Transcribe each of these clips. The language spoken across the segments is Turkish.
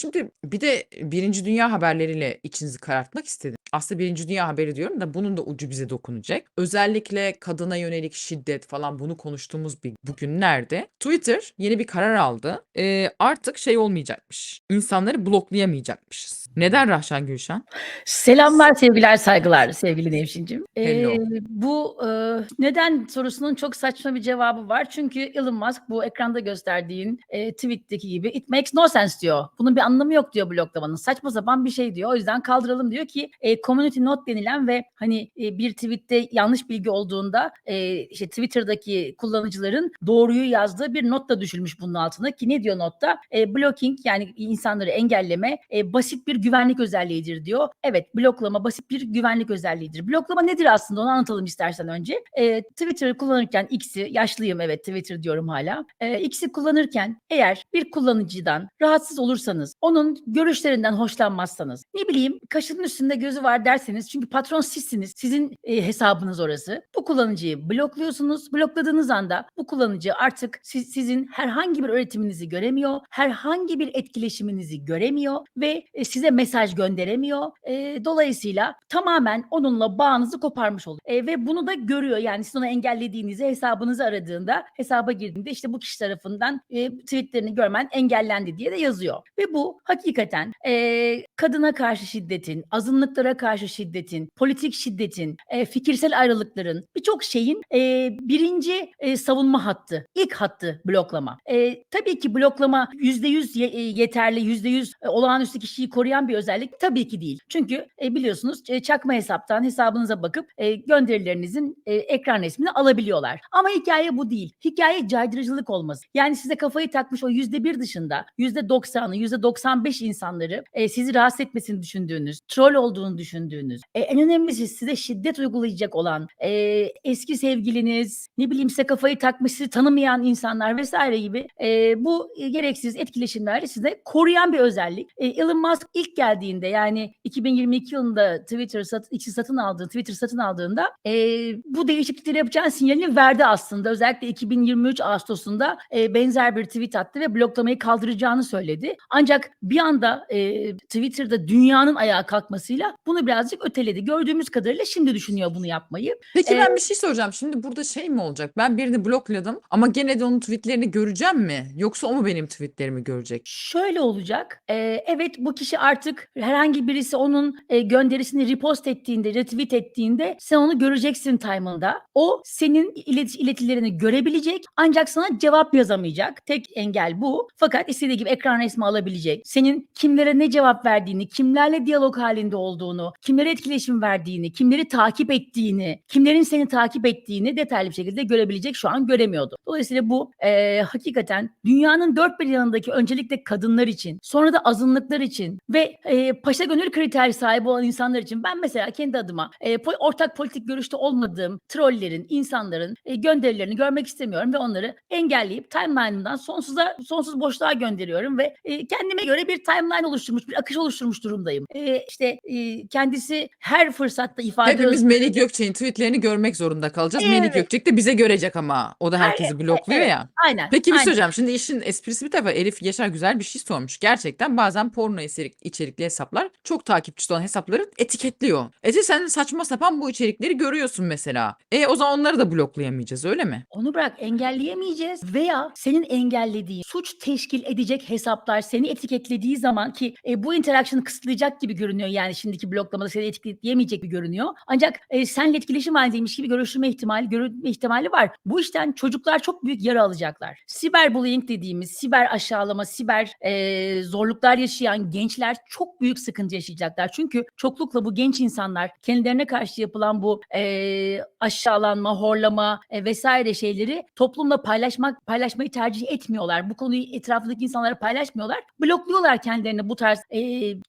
Şimdi bir de Birinci Dünya haberleriyle içinizi karartmak istedim. Aslında Birinci Dünya haberi diyorum da bunun da ucu bize dokunacak. Özellikle kadına yönelik şiddet falan bunu konuştuğumuz bir bugünlerde Twitter yeni bir karar aldı. Ee, artık şey olmayacakmış. İnsanları bloklayamayacakmışız. Neden Rahşan Gülşen? Selamlar, sevgiler, saygılar sevgili Nevşin'cim. Hello. Ee, bu e, neden sorusunun çok saçma bir cevabı var. Çünkü Elon Musk bu ekranda gösterdiğin e, tweet'teki gibi it makes no sense diyor. Bunun bir anlamı yok diyor bloklamanın. Saçma sapan bir şey diyor. O yüzden kaldıralım diyor ki e, community note denilen ve hani e, bir tweette yanlış bilgi olduğunda e, işte Twitter'daki kullanıcıların doğruyu yazdığı bir not da düşülmüş bunun altına ki ne diyor notta? E, blocking yani insanları engelleme e, basit bir güvenlik özelliğidir diyor. Evet bloklama basit bir güvenlik özelliğidir. Bloklama nedir aslında onu anlatalım istersen önce. E, Twitter kullanırken X'i yaşlıyım evet Twitter diyorum hala. E, X'i kullanırken eğer bir kullanıcıdan rahatsız olursanız onun görüşlerinden hoşlanmazsanız ne bileyim kaşının üstünde gözü var derseniz çünkü patron sizsiniz. Sizin e, hesabınız orası. Bu kullanıcıyı blokluyorsunuz. Blokladığınız anda bu kullanıcı artık siz, sizin herhangi bir öğretiminizi göremiyor. Herhangi bir etkileşiminizi göremiyor ve e, size mesaj gönderemiyor. E, dolayısıyla tamamen onunla bağınızı koparmış oluyor. E, ve bunu da görüyor. Yani siz onu engellediğinizde hesabınızı aradığında hesaba girdiğinde işte bu kişi tarafından e, tweetlerini görmen engellendi diye de yazıyor. Ve bu hakikaten e, kadına karşı şiddetin, azınlıklara karşı şiddetin, politik şiddetin, e, fikirsel ayrılıkların birçok şeyin e, birinci e, savunma hattı, ilk hattı bloklama. E, tabii ki bloklama yüzde yüz ye- yeterli, yüzde yüz e, olağanüstü kişiyi koruyan bir özellik tabii ki değil. Çünkü e, biliyorsunuz e, çakma hesaptan hesabınıza bakıp e, gönderilerinizin e, ekran resmini alabiliyorlar. Ama hikaye bu değil. Hikaye caydırıcılık olması. Yani size kafayı takmış o yüzde bir dışında yüzde doksanı, yüzde doksan beş insanları e, sizi rahatsız etmesini düşündüğünüz, troll olduğunu düşündüğünüz, e, en önemlisi size şiddet uygulayacak olan e, eski sevgiliniz, ne bileyim size kafayı takmış, sizi tanımayan insanlar vesaire gibi e, bu gereksiz etkileşimleri size koruyan bir özellik. E, Elon Musk ilk geldiğinde yani 2022 yılında Twitter sat, X'i satın aldığı, Twitter satın aldığında e, bu değişiklikleri yapacağını sinyalini verdi aslında. Özellikle 2023 Ağustos'unda e, benzer bir tweet attı ve bloklamayı kaldıracağını söyledi. Ancak bir anda e, Twitter'da dünyanın ayağa kalkmasıyla bunu birazcık öteledi. Gördüğümüz kadarıyla şimdi düşünüyor bunu yapmayı. Peki Ee, ben bir şey soracağım. Şimdi burada şey mi olacak? Ben birini blokladım ama gene de onun tweetlerini göreceğim mi? Yoksa o mu benim tweetlerimi görecek? Şöyle olacak. e, evet bu kişi artık herhangi birisi onun e, gönderisini repost ettiğinde, retweet ettiğinde sen onu göreceksin time'ında. O senin ilet- iletilerini görebilecek ancak sana cevap yazamayacak. Tek engel bu. Fakat istediği gibi ekran resmi alabilecek. Senin kimlere ne cevap verdiğini, kimlerle diyalog halinde olduğunu, kimlere etkileşim verdiğini, kimleri takip ettiğini, kimlerin seni takip ettiğini detaylı bir şekilde görebilecek şu an göremiyordu. Dolayısıyla bu e, hakikaten dünyanın dört bir yanındaki öncelikle kadınlar için, sonra da azınlıklar için ve e, paşa gönül kriteri sahibi olan insanlar için ben mesela kendi adıma e, po- ortak politik görüşte olmadığım trollerin, insanların e, gönderilerini görmek istemiyorum ve onları engelleyip timeline'ından sonsuza sonsuz boşluğa gönderiyorum ve e, kendime göre bir timeline oluşturmuş, bir akış oluşturmuş durumdayım. E, işte e, kendisi her fırsatta ifade Hepimiz Melih Gökçek'in tweetlerini görmek zorunda kalacağız. Melih Evet. Gökçek de bize görecek ama. O da herkesi blokluyor evet. ya. Aynen. Peki bir şey aynen. söyleyeceğim. Şimdi işin esprisi bir tarafa Elif Yaşar güzel bir şey sormuş. Gerçekten bazen porno içerik, içerikli hesaplar çok takipçisi olan hesapları etiketliyor. E sen saçma sapan bu içerikleri görüyorsun mesela. E o zaman onları da bloklayamayacağız öyle mi? Onu bırak engelleyemeyeceğiz veya senin engellediğin suç teşkil edecek hesaplar seni etiketlediği zaman ki e, bu interaction'ı kısıtlayacak gibi görünüyor yani şimdiki bloklamada seni etiketleyemeyecek gibi görünüyor. Ancak e, seninle etkileşim halindeymiş gibi görüşülme ihtimali görülme ihtimali var. Bu işten çocuklar çok büyük yara alacaklar. Siberbullying dediğimiz siber aşağılama, siber e, zorluklar yaşayan gençler çok büyük sıkıntı yaşayacaklar. Çünkü çoklukla bu genç insanlar kendilerine karşı yapılan bu e, aşağılanma, horlama e, vesaire şeyleri toplumla paylaşmak paylaşmayı tercih etmiyorlar. Bu konuyu etrafındaki insanlara paylaşmıyorlar. Blokluyorlar kendilerini bu tarz e,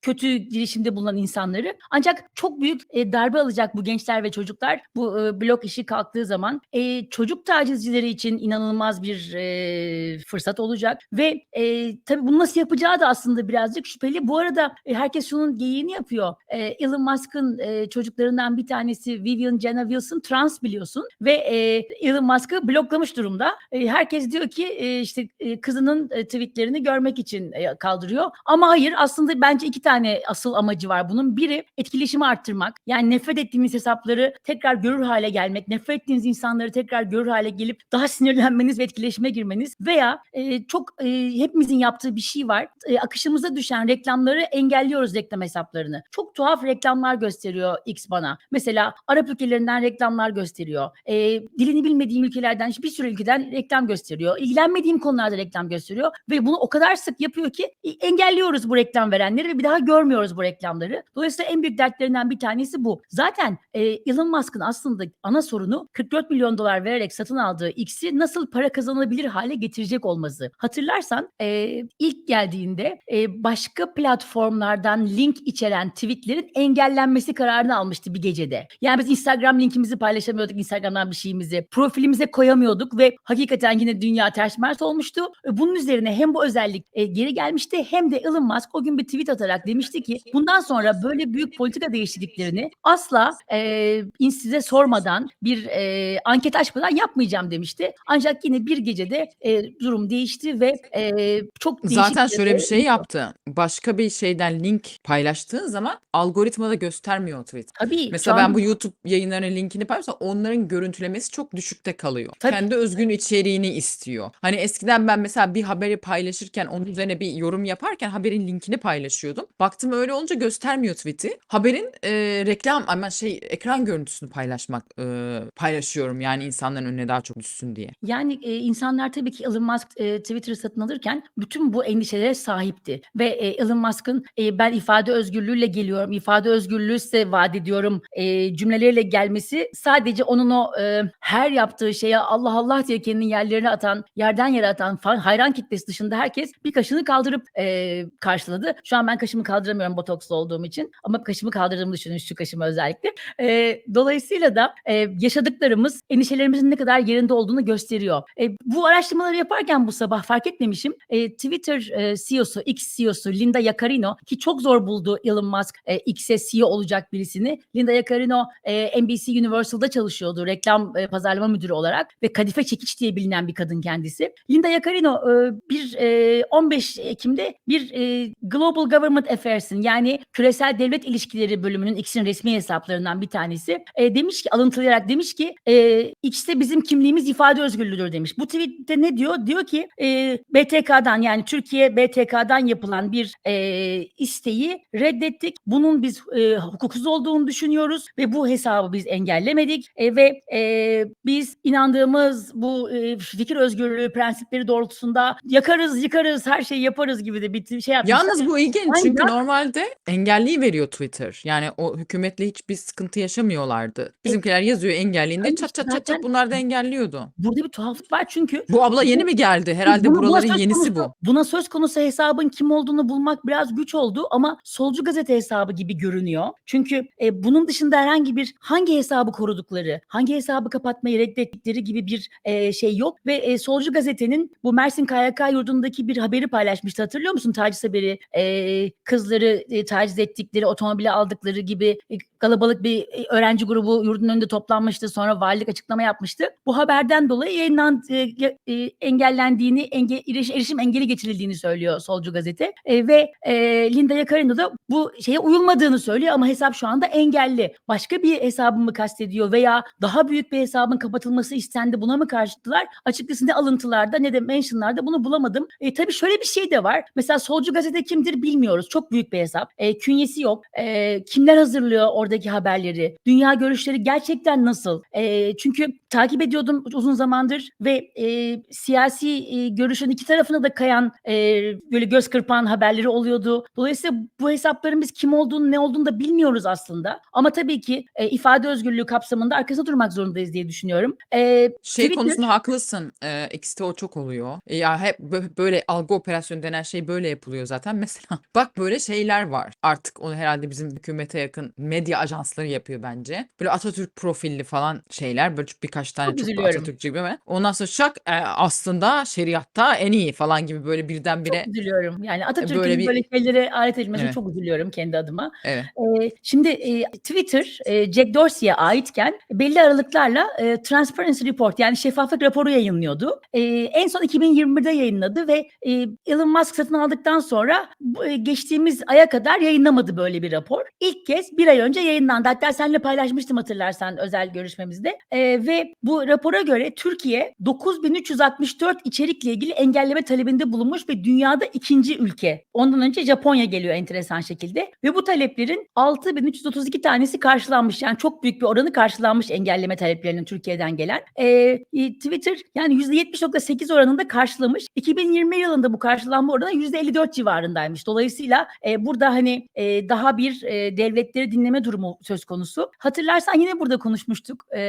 kötü girişimde bulunan insanları. Ancak çok büyük e, darbe alacak bu gençler ve çocuklar bu e, blok işi kalktığı zaman. E, çocuk tacizcileri için inanılmaz bir e, fırsat olacak ve e, tabii bunu nasıl yapacağı da aslında birazcık şüpheli. Bu arada e, herkes şunun geyiğini yapıyor. E, Elon Musk'ın e, çocuklarından bir tanesi Vivian Jenna Wilson trans biliyorsun ve e, Elon Musk'ı bloklamış durumda. E, herkes diyor ki e, işte e, kızının e, tweetlerini görmek için e, kaldırıyor saldırıyor. Ama hayır aslında bence iki tane asıl amacı var bunun. Biri etkileşimi arttırmak. Yani nefret ettiğiniz hesapları tekrar görür hale gelmek. Nefret ettiğiniz insanları tekrar görür hale gelip daha sinirlenmeniz ve etkileşime girmeniz. Veya e, çok e, hepimizin yaptığı bir şey var. E, akışımıza düşen reklamları engelliyoruz reklam hesaplarını. Çok tuhaf reklamlar gösteriyor X bana. Mesela Arap ülkelerinden reklamlar gösteriyor. E, dilini bilmediğim ülkelerden bir sürü ülkeden reklam gösteriyor. İlgilenmediğim konularda reklam gösteriyor ve bunu o kadar sık yapıyor ki engelliyoruz bu reklam verenleri ve bir daha görmüyoruz bu reklamları. Dolayısıyla en büyük dertlerinden bir tanesi bu. Zaten e, Elon Musk'ın aslında ana sorunu 44 milyon dolar vererek satın aldığı X'i nasıl para kazanabilir hale getirecek olması. Hatırlarsan e, ilk geldiğinde e, başka platformlardan link içeren tweetlerin engellenmesi kararını almıştı bir gecede. Yani biz Instagram linkimizi paylaşamıyorduk, Instagram'dan bir şeyimizi. Profilimize koyamıyorduk ve hakikaten yine dünya ters mers olmuştu. E, Bunun üzerine hem bu özellik e, geri gelmişti hem de Elon Musk o gün bir tweet atarak demişti ki bundan sonra böyle büyük politika değişikliklerini asla e, size sormadan bir e, anket açmadan yapmayacağım demişti. Ancak yine bir gecede e, durum değişti ve e, çok değişik Zaten şöyle bir şey yaptı. Başka bir şeyden link paylaştığın zaman algoritmada göstermiyor tweet. Tabii. Mesela ben an- bu YouTube yayınlarının linkini paylaşsam onların görüntülemesi çok düşükte kalıyor. Tabii. Kendi özgün içeriğini istiyor. Hani eskiden ben mesela bir haberi paylaşırken onun üzerine bir yorum yaparken haberin linkini paylaşıyordum. Baktım öyle olunca göstermiyor tweet'i. Haberin e, reklam ama şey ekran görüntüsünü paylaşmak e, paylaşıyorum yani insanların önüne daha çok düşsün diye. Yani e, insanlar tabii ki Elon Musk e, Twitter'ı satın alırken bütün bu endişelere sahipti. Ve e, Elon Musk'ın e, ben ifade özgürlüğüyle geliyorum, ifade özgürlüğü size vaat ediyorum e, cümleleriyle gelmesi sadece onun o e, her yaptığı şeye Allah Allah diye kendini yerlerine atan, yerden yere atan hayran kitlesi dışında herkes bir kaşını kaldırıp karşıladı. Şu an ben kaşımı kaldıramıyorum botokslu olduğum için ama kaşımı kaldırdığımı düşünün şu kaşımı özellikle. E, dolayısıyla da e, yaşadıklarımız endişelerimizin ne kadar yerinde olduğunu gösteriyor. E, bu araştırmaları yaparken bu sabah fark etmemişim. E, Twitter e, CEO'su, X CEO'su Linda Yaccarino ki çok zor buldu Elon Musk e, X'e CEO olacak birisini. Linda Yaccarino e, NBC Universal'da çalışıyordu reklam e, pazarlama müdürü olarak ve Kadife Çekiç diye bilinen bir kadın kendisi. Linda Yaccarino e, bir e, 15 Ekim'de bir e, Global Government Affairs'in yani küresel devlet ilişkileri bölümünün X'in resmi hesaplarından bir tanesi e, demiş ki alıntılayarak demiş ki e, X'te bizim kimliğimiz ifade özgürlüğüdür demiş. Bu tweette ne diyor? Diyor ki e, BTK'dan yani Türkiye BTK'dan yapılan bir e, isteği reddettik. Bunun biz e, hukuksuz olduğunu düşünüyoruz ve bu hesabı biz engellemedik E, ve e, biz inandığımız bu e, fikir özgürlüğü prensipleri doğrultusunda yakarız, yıkarız, her şeyi yaparız gibi de bir şey yapmışlar. Yalnız bu ilginç Aynen. çünkü normalde engelliyi veriyor Twitter. Yani o hükümetle hiçbir sıkıntı yaşamıyorlardı. Bizimkiler yazıyor engelleyince Hayır, çat çat çat çat bunlar da engelliyordu. Burada bir tuhaflık var çünkü Bu abla yeni mi geldi? Herhalde buna buraların yenisi konusu- bu. Buna söz konusu hesabın kim olduğunu bulmak biraz güç oldu ama solcu gazete hesabı gibi görünüyor. Çünkü e, bunun dışında herhangi bir hangi hesabı korudukları, hangi hesabı kapatmayı reddettikleri gibi bir e, şey yok ve e, solcu gazetenin bu Mersin KYK yurdundaki bir haberi paylaşmıştı. Hatırlıyor musun taciz haberi? E, kızları e, taciz ettikleri, otomobile aldıkları gibi e, kalabalık bir e, öğrenci grubu yurdun önünde toplanmıştı. Sonra valilik açıklama yapmıştı. Bu haberden dolayı yayınlan, e, e, engellendiğini, enge, eriş- erişim engeli getirildiğini söylüyor solcu gazete. E, ve e, Linda Yaccarino da bu şeye uyulmadığını söylüyor ama hesap şu anda engelli. Başka bir hesabı mı kastediyor veya daha büyük bir hesabın kapatılması istendi buna mı karşıttılar? Açıkçası ne alıntılarda ne de mentionlarda bunu bulamadım. E, tabii şöyle bir şey de var. Mesela solcu gazete kimdir bilmiyoruz. Çok büyük bir hesap. E, künyesi yok. E, kimler hazırlıyor oradaki haberleri? Dünya görüşleri gerçekten nasıl? E, çünkü takip ediyordum uzun zamandır ve e, siyasi e, görüşün iki tarafına da kayan e, böyle göz kırpan haberleri oluyordu. Dolayısıyla bu hesapların biz kim olduğunu ne olduğunu da bilmiyoruz aslında. Ama tabii ki e, ifade özgürlüğü kapsamında arkasında durmak zorundayız diye düşünüyorum. E, Şey Twitter- konusunda haklısın. Ee, X'te o çok oluyor. E, Ya hep bö- böyle algı operasyonu denen şey böyle yapılıyor zaten. Mesela bak böyle şeyler var. Artık onu herhalde bizim hükümete yakın medya ajansları yapıyor bence. Böyle Atatürk profilli falan şeyler. Böyle birkaç birkaç tane Çok çok, üzülüyorum. Atatürkçü gibi mi? Ondan sonra şak e, aslında şeriatta en iyi falan gibi böyle birdenbire Çok üzülüyorum. Yani e, Atatürk'ün böyle böyle, bir şeylere alet edilmesine evet çok üzülüyorum kendi adıma. evet. Eee, şimdi eee, Twitter eee, Jack Dorsey'e aitken belli aralıklarla eee, Transparency Report yani şeffaflık raporu yayınlıyordu. Eee, en son 2021'de yayınladı ve eee, Elon Musk satın aldıktan sonra eee, geçtiğimiz aya kadar yayınlamadı böyle bir rapor. İlk kez bir ay önce yayınlandı. Hatta seninle paylaşmıştım hatırlarsan özel görüşmemizde. Eee, ve bu rapora göre Türkiye 9364 içerikle ilgili engelleme talebinde bulunmuş ve dünyada ikinci ülke. Ondan önce Japonya geliyor enteresan şekilde. Ve bu taleplerin 6332 tanesi karşılanmış. Yani çok büyük bir oranı karşılanmış engelleme taleplerinin Türkiye'den gelen. Ee, e, Twitter yani %70.8 oranında karşılamış. 2020 yılında bu karşılanma oranı %54 civarındaymış. Dolayısıyla e, burada hani e, daha bir e, devletleri dinleme durumu söz konusu. Hatırlarsan yine burada konuşmuştuk. E,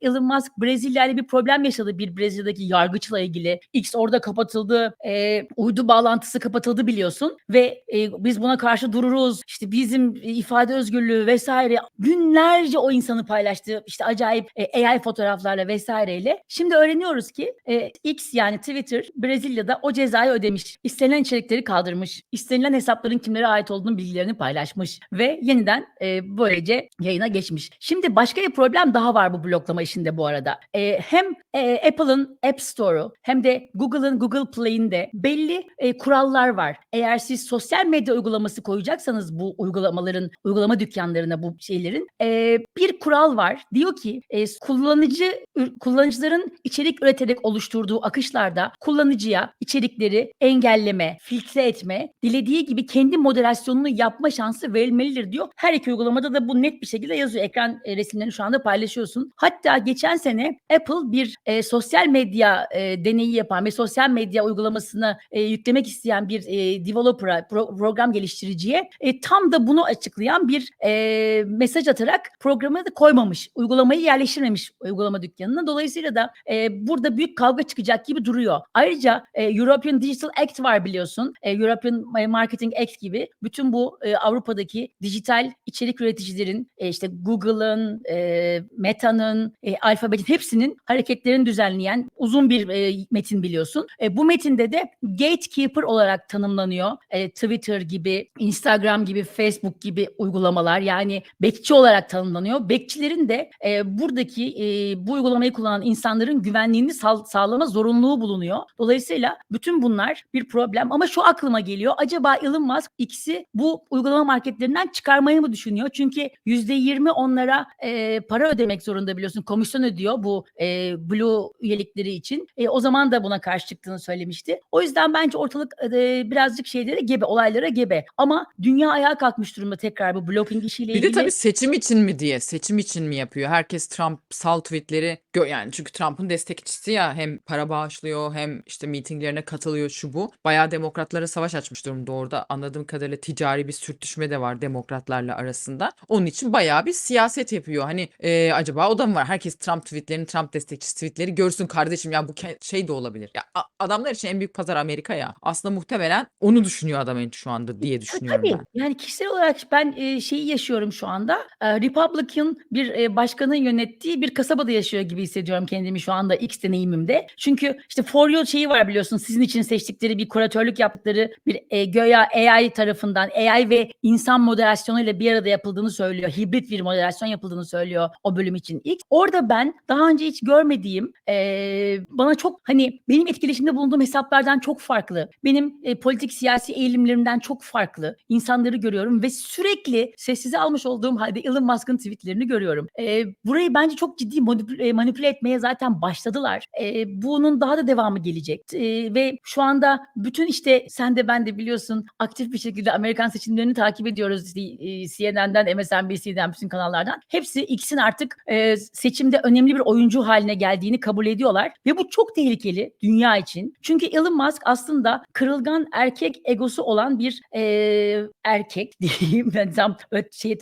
Elon Musk Brezilya ile bir problem yaşadı bir Brezilya'daki yargıçla ilgili. X orada kapatıldı. E, uydu bağlantısı kapatıldı biliyorsun ve e, biz buna karşı dururuz. İşte bizim ifade özgürlüğü vesaire günlerce o insanı paylaştı. İşte acayip e, AI fotoğraflarla vesaireyle. Şimdi öğreniyoruz ki e, X yani Twitter Brezilya'da o cezayı ödemiş. İstenilen içerikleri kaldırmış. İstenilen hesapların kimlere ait olduğunu bilgilerini paylaşmış ve yeniden e, böylece yayına geçmiş. Şimdi başka bir problem daha var bu bloklama işinde arada. E, hem e, Apple'ın App Store'u hem de Google'ın Google Play'inde belli e, kurallar var. Eğer siz sosyal medya uygulaması koyacaksanız bu uygulamaların uygulama dükkanlarına bu şeylerin e, bir kural var. Diyor ki e, kullanıcı kullanıcıların içerik üreterek oluşturduğu akışlarda kullanıcıya içerikleri engelleme, filtre etme, dilediği gibi kendi moderasyonunu yapma şansı verilmelidir diyor. Her iki uygulamada da bu net bir şekilde yazıyor. Ekran e, resimlerini şu anda paylaşıyorsun. Hatta geçen sene Apple bir e, sosyal medya e, deneyi yapan ve sosyal medya uygulamasını e, yüklemek isteyen bir e, developer'a, pro- program geliştiriciye e, tam da bunu açıklayan bir e, mesaj atarak programı da koymamış. Uygulamayı yerleştirmemiş uygulama dükkanına. Dolayısıyla da e, burada büyük kavga çıkacak gibi duruyor. Ayrıca e, European Digital Act var biliyorsun. E, European Marketing Act gibi bütün bu e, Avrupa'daki dijital içerik üreticilerin e, işte Google'ın, e, Meta'nın, e, Alphabet'in hepsinin hareketlerini düzenleyen uzun bir e, metin biliyorsun. E, bu metinde de gatekeeper olarak tanımlanıyor. E, Twitter gibi, Instagram gibi, Facebook gibi uygulamalar yani bekçi olarak tanımlanıyor. Bekçilerin de e, buradaki e, bu uygulamayı kullanan insanların güvenliğini sağ- sağlama zorunluluğu bulunuyor. Dolayısıyla bütün bunlar bir problem ama şu aklıma geliyor. Acaba Elon Musk X'i bu uygulama marketlerinden çıkarmayı mı düşünüyor? Çünkü %20 onlara e, para ödemek zorunda biliyorsun. Komisyon ödüyor bu e, Blue üyelikleri için. E, o zaman da buna karşı çıktığını söylemişti. O yüzden bence ortalık e, birazcık şeylere gebe, olaylara gebe. Ama dünya ayağa kalkmış durumda tekrar bu blocking işiyle Bir de ilgili. tabii seçim için mi diye, seçim için mi yapıyor? Herkes Trump'sal tweetleri gö- yani çünkü Trump'ın destekçisi ya hem para bağışlıyor hem işte mitinglerine katılıyor şu bu. Bayağı demokratlara savaş açmış durumda orada. Anladığım kadarıyla ticari bir sürtüşme de var demokratlarla arasında. Onun için bayağı bir siyaset yapıyor. Hani e, acaba o da mı var? Herkes Trump tweetlerini, Trump destekçisi tweetleri görsün kardeşim ya bu şey de olabilir. Ya adamlar için en büyük pazar Amerika ya. Aslında muhtemelen onu düşünüyor adam en şu anda diye E, düşünüyorum tabii. ben. Yani kişisel olarak ben e, şeyi yaşıyorum şu anda. E, Republican bir e, başkanın yönettiği bir kasabada yaşıyor gibi hissediyorum kendimi şu anda X deneyimimde. Çünkü işte For You şeyi var biliyorsun sizin için seçtikleri bir kuratörlük yaptıkları bir e, göya AI tarafından AI ve insan moderasyonuyla bir arada yapıldığını söylüyor. Hibrit bir moderasyon yapıldığını söylüyor o bölüm için X. Orada ben daha önce hiç görmediğim e, bana çok hani benim etkileşimde bulunduğum hesaplardan çok farklı. Benim e, politik siyasi eğilimlerimden çok farklı insanları görüyorum ve sürekli sessize almış olduğum halde Elon Musk'ın tweetlerini görüyorum. E, burayı bence çok ciddi manipüle, manipüle etmeye zaten başladılar. E, bunun daha da devamı gelecek. E, ve şu anda bütün işte sen de ben de biliyorsun aktif bir şekilde Amerikan seçimlerini takip ediyoruz. E, CNN'den, MSNBC'den, bütün kanallardan. Hepsi X'in artık e, seçimde önemli bir oyuncu haline geldiğini kabul ediyorlar ve bu çok tehlikeli dünya için. Çünkü Elon Musk aslında kırılgan erkek egosu olan bir e, erkek diyeyim ben tam şey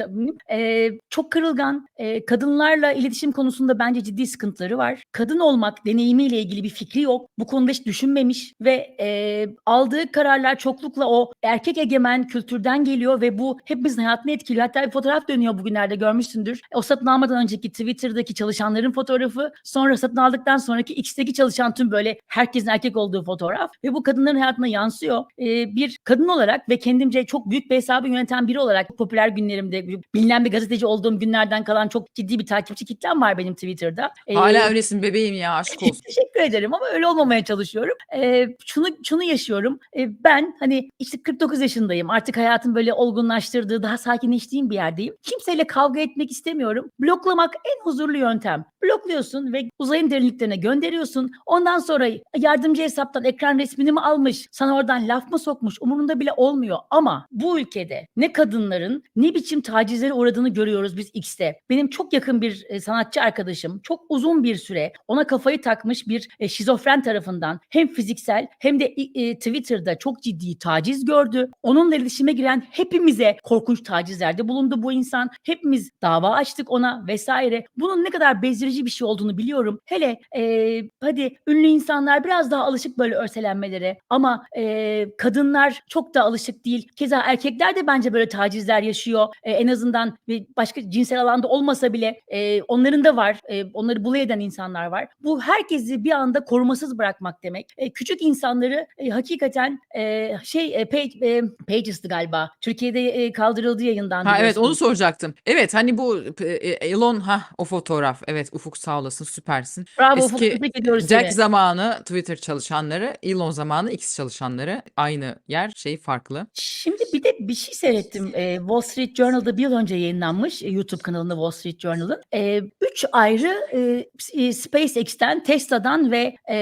e, çok kırılgan e, kadınlarla iletişim konusunda bence ciddi sıkıntıları var. Kadın olmak deneyimiyle ilgili bir fikri yok. Bu konuda hiç düşünmemiş ve e, aldığı kararlar çoklukla o erkek egemen kültürden geliyor ve bu hepimizin hayatını etkiliyor. Hatta bir fotoğraf dönüyor bugünlerde görmüşsündür. O satın almadan önceki Twitter'daki çalışanları çalışanların fotoğrafı, sonra satın aldıktan sonraki X'teki çalışan tüm böyle herkesin erkek olduğu fotoğraf ve bu kadınların hayatına yansıyor. Ee, bir kadın olarak ve kendimce çok büyük bir hesabı yöneten biri olarak popüler günlerimde bilinen bir gazeteci olduğum günlerden kalan çok ciddi bir takipçi kitlem var benim Twitter'da. Ee, Hala öylesin bebeğim ya aşk olsun. Teşekkür ederim ama öyle olmamaya çalışıyorum. Ee, şunu şunu yaşıyorum. Ee, ben hani işte 49 yaşındayım. Artık hayatım böyle olgunlaştırdığı, daha sakinleştiğim bir yerdeyim. Kimseyle kavga etmek istemiyorum. Bloklamak en huzurlu yöntem. Blokluyorsun ve uzayın derinliklerine gönderiyorsun. Ondan sonra yardımcı hesaptan ekran resmini mi almış, sana oradan laf mı sokmuş umurunda bile olmuyor. Ama bu ülkede ne kadınların ne biçim tacizlere uğradığını görüyoruz biz X'te. Benim çok yakın bir e, sanatçı arkadaşım çok uzun bir süre ona kafayı takmış bir e, şizofren tarafından hem fiziksel hem de e, Twitter'da çok ciddi taciz gördü. Onunla iletişime giren hepimize korkunç tacizlerde bulundu bu insan. Hepimiz dava açtık ona vesaire. Bunun ne kadar bezdirici bir şey olduğunu biliyorum. Hele e, hadi ünlü insanlar biraz daha alışık böyle örselenmelere ama e, kadınlar çok da alışık değil. Keza erkekler de bence böyle tacizler yaşıyor. E, en azından başka cinsel alanda olmasa bile e, onların da var. E, onları bulay eden insanlar var. Bu herkesi bir anda korumasız bırakmak demek. E, küçük insanları e, hakikaten e, şey e, page, e, Pages'tı galiba. Türkiye'de e, kaldırıldı yayından. Ha evet onu soracaktım. Evet hani bu e, Elon ha o fotoğraf. Evet Ufuk sağ olasın süpersin. Bravo Eski Ufuk, tebrik ediyoruz Jack seni. zamanı Twitter çalışanları, Elon zamanı X çalışanları aynı yer şey farklı. Şimdi bir de bir şey seyrettim. Ee, Wall Street Journal'da bir yıl önce yayınlanmış e, YouTube kanalında Wall Street Journal'ın. Ee, üç ayrı e, e, SpaceX'ten, Tesla'dan ve e,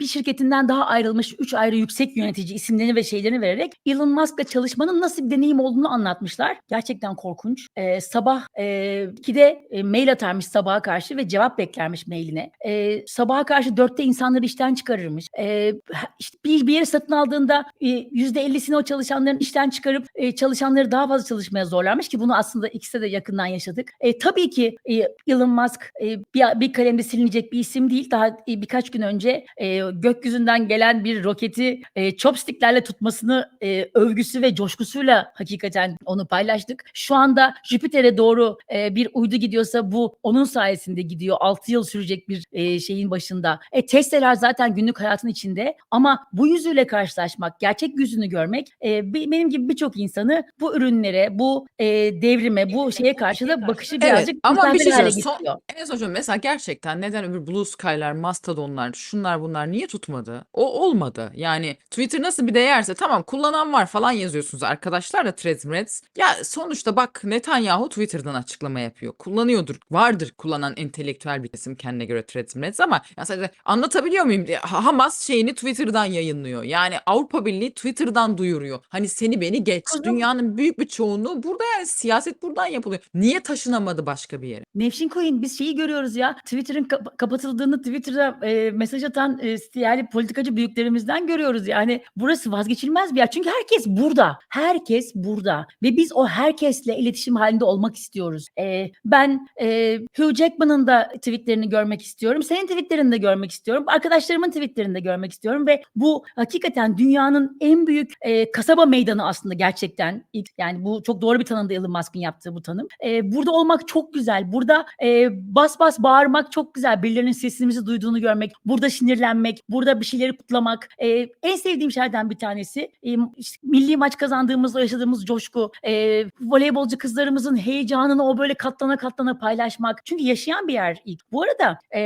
bir şirketinden daha ayrılmış üç ayrı yüksek yönetici isimlerini ve şeylerini vererek Elon Musk'la çalışmanın nasıl bir deneyim olduğunu anlatmışlar. Gerçekten korkunç. Ee, sabah e, 2'de e, mail atarmış sabaha karşı ve cevap beklermiş mailine. Ee, sabaha karşı dörtte insanları işten çıkarırmış. Ee, işte bir, bir yeri satın aldığında e, yüzde ellisini o çalışanların işten çıkarıp e, çalışanları daha fazla çalışmaya zorlarmış ki bunu aslında ikisi de yakından yaşadık. E, tabii ki e, Elon Musk e, bir, bir kalemde silinecek bir isim değil. Daha e, birkaç gün önce e, gökyüzünden gelen bir roketi e, chopsticklerle tutmasını e, övgüsü ve coşkusuyla hakikaten onu paylaştık. Şu anda Jüpiter'e doğru e, bir uydu gidiyorsa bu onun sayesinde gidiyor. 6 yıl sürecek bir e, şeyin başında. E, Tesla'lar zaten günlük hayatın içinde ama bu yüzüyle karşılaşmak, gerçek yüzünü görmek e, be- benim gibi birçok insanı bu ürünlere, bu e, devrime, bu şeye karşı da bakışı Evet birazcık ama bir şey hale. Son, getiriyor. Enes hocam mesela gerçekten neden öbür Blue Sky'lar, Mastodon'lar, şunlar bunlar niye tutmadı? O olmadı. Yani Twitter nasıl bir değerse tamam kullanan var falan yazıyorsunuz arkadaşlar da Threads. Ya sonuçta bak Netanyahu Twitter'dan açıklama yapıyor. Kullanıyordur. Vardır kullanan entelektüel bir kesim kendine göre Threads ama ya sadece anlatabiliyor muyum? Ha- Hamas şeyini Twitter'dan yayınlıyor. Yani Avrupa Birliği Twitter'dan duyuruyor. Hani seni beni geç. Dünyanın büyük bir çoğunluğu burada yani siyaset buradan yapılıyor. Niye taşınamadı başka bir yere? Nevşin Koyun biz şeyi görüyoruz ya Twitter'ın kap- kapatıldığını Twitter'a e, mesaj atan e, yani politikacı büyüklerimizden görüyoruz. Yani burası vazgeçilmez bir yer. Çünkü herkes burada. Herkes burada. Ve biz o herkesle iletişim halinde olmak istiyoruz. E, ben e, Hugh Jackman'ın da tweetlerini görmek istiyorum. Senin tweetlerini de görmek istiyorum. Arkadaşlarımın tweetlerini de görmek istiyorum. Ve bu hakikaten dünyanın en büyük e, kasaba meydanı aslında gerçekten. Yani bu çok doğru bir tanımda Elon Musk'ın yaptığı bu tanım. E, burada olmak çok güzel. Burada e, bas bas bağırmak çok güzel. Birilerinin sesimizi duyduğunu görmek, burada sinirlenmek, burada bir şeyleri kutlamak. E, en sevdiğim şeylerden bir tanesi e, işte milli maç kazandığımızda yaşadığımız coşku. E, voleybolcu kızlarımızın heyecanını o böyle katlana katlana paylaşmak. Çünkü yaşayan bir yer ilk. Bu arada e,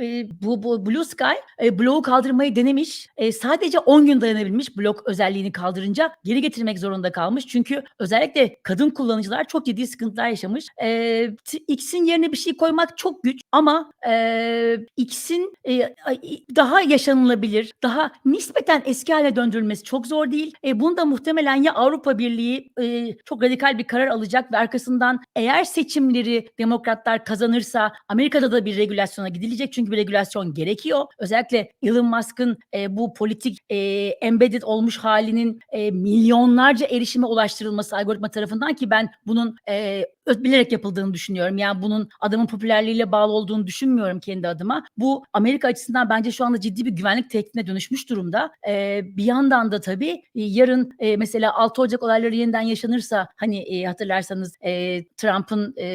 e, bu, bu Blue Sky e, bloğu kaldırmayı denemiş. E, sadece 10 gün dayanabilmiş blok özelliğini kaldırınca geri getirmek zorunda kalmış. Çünkü özellikle kadın kullanıcılar çok ciddi sıkıntılar yaşamış. E, X'in yerine bir şey koymak çok güç ama e, X'in e, daha yaşanılabilir, daha nispeten eski hale döndürülmesi çok zor değil. E, bunu da muhtemelen ya Avrupa Birliği e, çok radikal bir karar alacak ve arkasından eğer seçimleri demokratlar kazanırsa Amerika'da da bir regülasyona gidilecek çünkü bir regulasyon gerekiyor. Özellikle Elon Musk'ın e, bu politik e, embedded olmuş halinin e, milyonlarca erişime ulaştırılması algoritma tarafından ki ben bunun e, bilerek yapıldığını düşünüyorum. Yani bunun adamın popülerliğiyle bağlı olduğunu düşünmüyorum kendi adıma. Bu Amerika açısından bence şu anda ciddi bir güvenlik tehditine dönüşmüş durumda. Ee, bir yandan da tabii e, yarın e, mesela 6 Ocak olayları yeniden yaşanırsa hani e, hatırlarsanız e, Trump'ın e,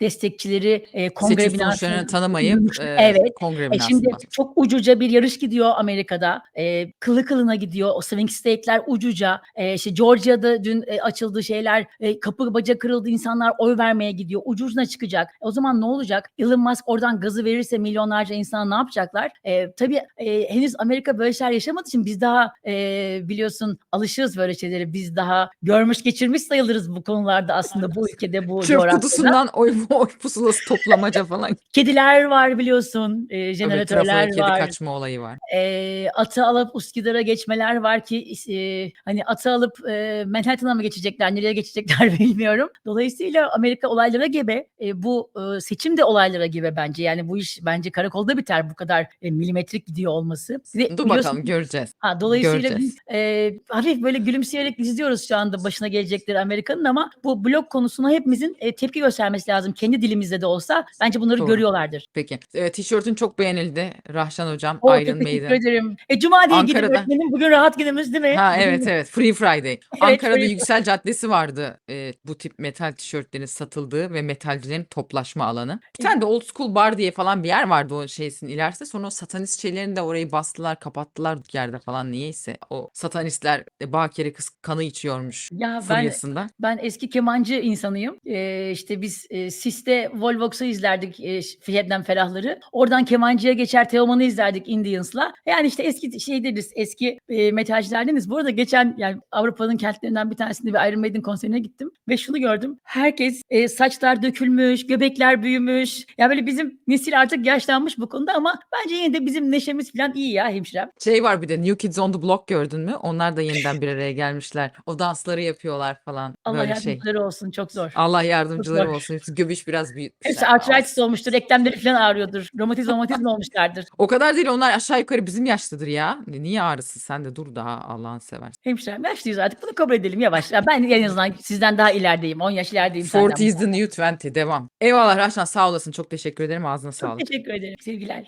destekçileri e, kongre Seçim binasını tanımayıp e, Evet. kongre e binasına şimdi çok ucuca bir yarış gidiyor Amerika'da. E, kılı kılına gidiyor. O swing state'ler ucuca. E, işte Georgia'da dün e, açıldı şeyler. E, kapı baca kırıldı. insanlar oy vermeye gidiyor. Ucuzuna çıkacak. O zaman ne olacak? Elon Musk oradan gazı verirse milyonlarca insan ne yapacaklar? E, tabii e, henüz Amerika böyle şeyler yaşamadığı için biz daha e, biliyorsun alışığız böyle şeylere. Biz daha görmüş geçirmiş sayılırız bu konularda aslında bu ülkede bu Çöp kutusundan oy, oy pusulası toplamaca falan. Kediler var biliyorsun. E, jeneratörler kedi var. kaçma olayı var. Eee, atı alıp Üsküdar'a geçmeler var ki eee, hani atı alıp eee, Manhattan'a mı geçecekler, nereye geçecekler bilmiyorum. Dolayısıyla Amerika olaylara gebe. E, bu e, seçim de olaylara gebe bence. Yani bu iş bence karakolda biter bu kadar e, milimetrik gidiyor olması. De Dur bakalım göreceğiz. Ha, dolayısıyla Göreceğiz. biz e, hafif böyle gülümseyerek izliyoruz şu anda başına gelecekleri Amerika'nın ama bu blok konusuna hepimizin e, tepki göstermesi lazım. Kendi dilimizde de olsa bence bunları Doğru. görüyorlardır. Peki. E, tişörtün çok beğenildi. Rahşan hocam Oo, Iron çok teşekkür Maiden. ederim. E, Cuma diye öğretmenim. Bugün rahat günümüz değil mi? Ha evet evet Free Friday. Ankara'da Free Yüksel Caddesi vardı. e, bu tip metal tişörtlerin satıldığı ve metalcilerin toplaşma alanı. Bir tane de Old School Bar diye falan bir yer vardı o şeysin ilerisinde. Sonra o satanist şeylerini de orayı bastılar, kapattılar yerde falan niyeyse. O satanistler e, Bakire kız kanı içiyormuş Ya ben furyasında. ben eski kemancı insanıyım. Ee, işte biz e, Sis'te Volvox'u izlerdik e, Fiyat'tan Ferahları. Oradan kemancıya geçer Teoman'ı izlerdik Indians'la. Yani işte eski şey deriz, eski e, metalcilerdeniz. Bu arada geçen yani Avrupa'nın kentlerinden bir tanesinde bir Iron Maiden konserine gittim ve şunu gördüm. Herkes e, saçlar dökülmüş, göbekler büyümüş. Ya böyle bizim nesil artık yaşlanmış bu konuda ama bence yine de bizim neşemiz falan iyi ya hemşirem. Şey var bir de New Kids on the Block gördün mü? Onlar da yeniden bir araya gelmişler. O dansları yapıyorlar falan. Allah Böyle şey. yardımcıları olsun çok zor. Allah yardımcıları zor. olsun. Hepsi göbüş biraz büyütmüşler. Hepsi arthritis olmuştur, eklemleri falan ağrıyordur. Romatizma romatizma olmuşlardır. O kadar değil onlar aşağı yukarı bizim yaşlıdır ya. Niye ağrısın sen de dur daha Allah'ın seversen. Hemşirem yaşlıyız artık bunu kabul edelim yavaş. Ya ben en azından sizden daha ilerideyim. 10 yaş ilerideyim 40 senden. is the new 20 devam. Eyvallah Raşan sağ olasın çok teşekkür ederim ağzına sağlık. teşekkür ederim sevgiler.